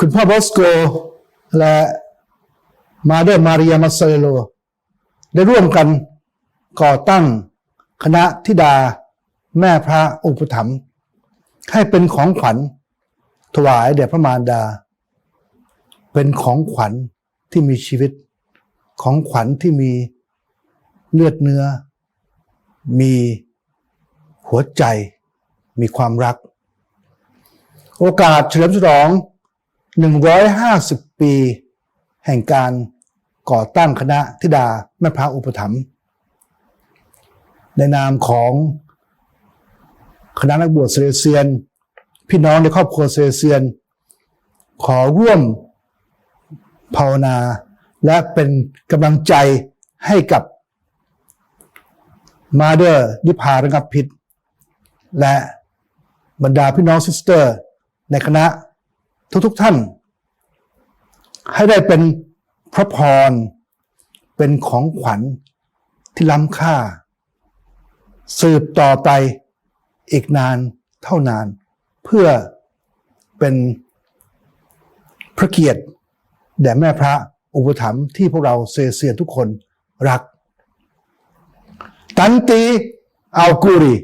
คุณพ่อบอสโกและมาเดอร์มาริยามาเซโล ได้ร่วมกันก่อตั้งคณะธิดาแม่พระอุปถัมภ์ให้เป็นของขวัญถวายแด่พระมารดา เป็นของขวัญที่มีชีวิตของขวัญที่มีเลือดเนื้อ มีหัวใจ มีความรัก โอกาสเฉลิมฉลอง 150 ปี แห่งการก่อตั้งคณะธิดาแม่พระอุปถัมภ์ในนามของคณะนักบวชเซเลเซียน พี่น้องในครอบครัวเซเลเซียน ขอร่วมภาวนา และเป็นกำลังใจให้กับมาเดอร์นิพาระงับพิษ และบรรดาพี่น้องซิสเตอร์ ในคณะ ทุกๆทท่าน ให้ได้เป็นพระพร เป็นของขวัญที่ล้ำค่า สืบต่อไปอีกนานเท่านาน เพื่อเป็นพระเกียรติแด่แม่พระอุปถัมภ์ที่พวกเราเซเซียนทุกคนรัก ตันตีอัลกูรี